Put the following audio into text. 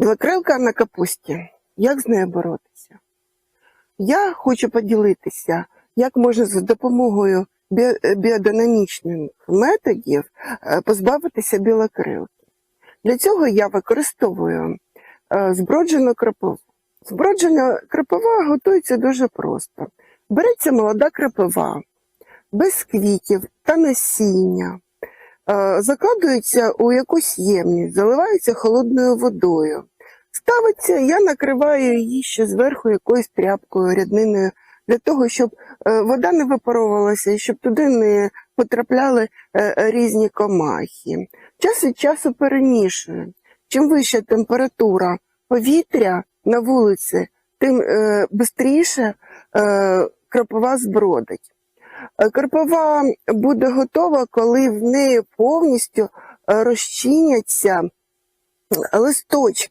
Білокрилка на капусті. Як з нею боротися? Я хочу поділитися, як можна за допомогою бі- біодинамічних методів е, позбавитися білокрилки. Для цього я використовую е, зброджену кропиву. Зброджена кропива готується дуже просто. Береться молода кропива, без квітів та насіння, е, закладується у якусь ємність, заливається холодною водою. Ставиться, я накриваю її ще зверху якоюсь тряпкою, рядниною, для того, щоб е, вода не випаровувалася і щоб туди не потрапляли е, е, різні комахи. Час від часу перемішую. Чим вища температура повітря на вулиці, тим швидше кропива збродить. Кропива буде готова, коли в неї повністю розчиняться листочки.